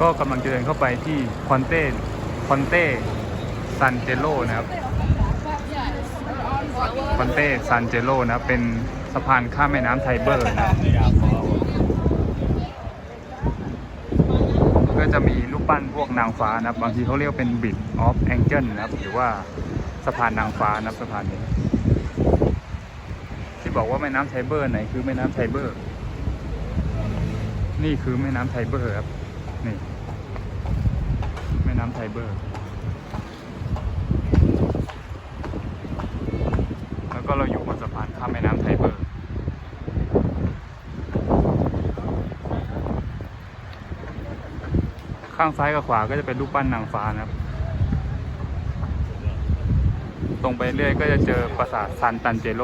ก็กำลังจะเดินเข้าไปที่คอนเต้คอนเต้ซันเจโลนะครับคอนเต้ซันเจโลนะครับเป็นสะพานข้ามแม่น้ำไทเบอร์นะก็จะมีรูปปั้นพวกนางฟ้านะครับบางทีเขาเรียกเป็น Bridge of Angel นะครับหรือว่าสะพานนางฟ้านะครับสะพานนี้ ที่บอกว่าแม่น้ำไทเบอร์ไหนคือแม่น้ำไทเบอร์ นี่คือแม่น้ำไทเบอร์ครับ นี่แม่น้ำไทเบอร์ แล้วก็เราอยู่บนสะพานข้ามแม่น้ำไทเบอร์ ข้างซ้ายกับขวาก็จะเป็นรูปปั้นนางฟ้านะครับ ตรงไปเรื่อยก็จะเจอปราสาทซันตันเจโล